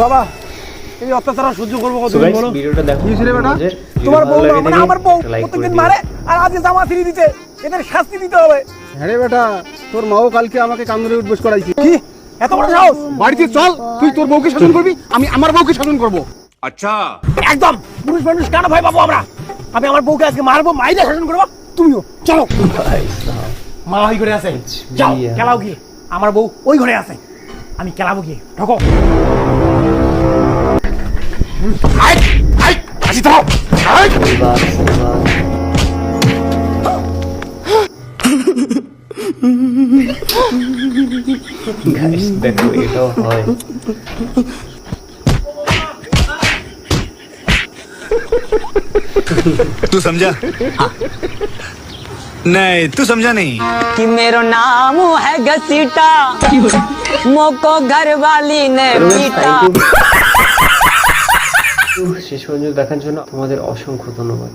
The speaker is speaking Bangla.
বাবা এই অত্যাচার সহ্য করব তো কতদিন বলো? ভিডিওটা দেখো। কি ছিল বেটা? তোমার বউ লাগে মানে আমার বউ প্রত্যেকদিন মারে আর আজকে জামা ছিঁড়ে দিতে এদের শাস্তি দিতে হবে। হ্যাঁ রে বেটা তোর মাও কালকে আমাকে উঠবোস করাইছি। কি? এত বড় সাহস? বাড়িতে চল তুই তোর বউকে শাসন করবি আমি আমার বউকে শাসন করব। একদম পুরুষ মানুষ কেন ভয় পাবো আমরা? আমি আমার বউকে আজকে মারবো মাইরে শাসন করব তুমিও চলো। মা ওই ঘরে আছে। যাও খেলাও গিয়ে। আমার বউ ওই ঘরে আছে। আমি খেলাবো গিয়ে ঢোকো আয়, আয়, আসি তো, আয়। এবার, এবার। Guys, দেখো এটাও হয় तू समझा नहीं तू समझा नहीं कि मेरो नाम है घसीटा मोको घर वाली ने पीटा শেষ পর্যন্ত দেখার জন্য তোমাদের অসংখ্য ধন্যবাদ